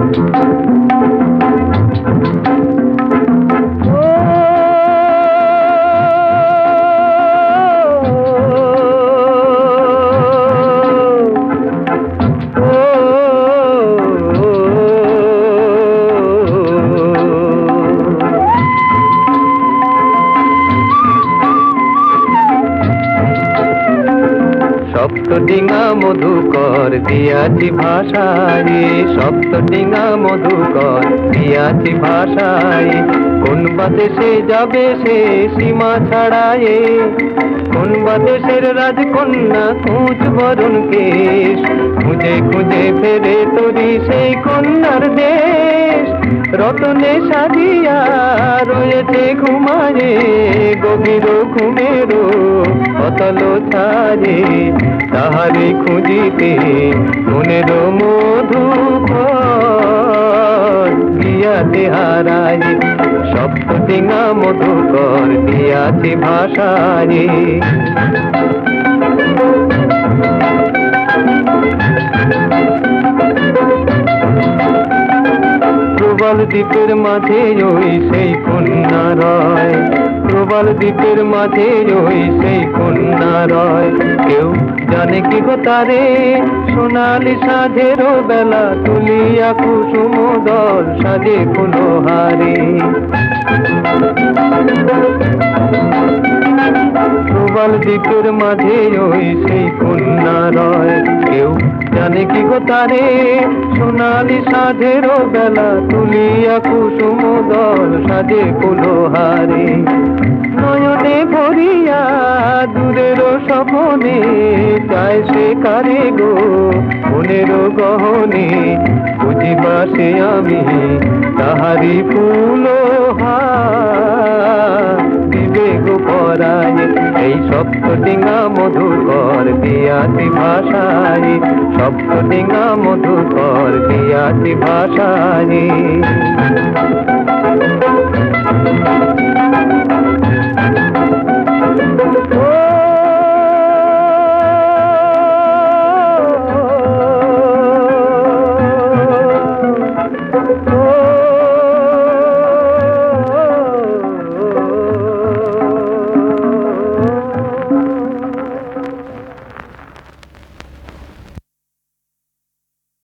Thank you. সপ্ত ডিঙা মধুকর, দিয়াছি ভাষায়। সপ্ত ডিঙা মধুকর, দিয়াছি ভাষায়। কোন বাদেশে যাবে সে সীমা ছাড়ায়ে? কোন বাদেশের রাজকন্যা খুঁজ বরণ কেশ? খুঁজে খুঁজে ফেরে তোরি সেই কন্যার দেশ। রতনে সাজিয়া রয়েছে ঘুমায়ে, গভীর ঘুমেরো অতল ছাড়ে তাহারে খুঁজিতে মনের মধু দিয়াতে হারায় সপ্ত ডিঙা মধুকর দিয়াছে ভাষায় প্রবল দ্বীপের মাঝে ওই সেই কন্যা রয়। প্রবল দ্বীপের মাঝে ওই সেই কন্যা রয় কেউ জানে কি তারে? সোনালি সাধের বেলা তুলিয়া কুসুম দল সাজে ফুলহারে। প্রবল দ্বীপের মাঝে ওই সেই কন্যা রয় কেউ জানে কি গো তারে? সোনালি সাধেরও বেলা তুলিয়া কুসুম দল সাজে কুলোহারে। নয়নে ভরিয়া দূরের স্বপনে চায় সে কারে গো? মনের গহনে বুঝিবা সে আমি তাহারি ফুল সপ্ত ডিঙা মধুকর দিয়াতি ভাষায় সপ্ত ডিঙা মধুকর দিয়াতি ভাষায়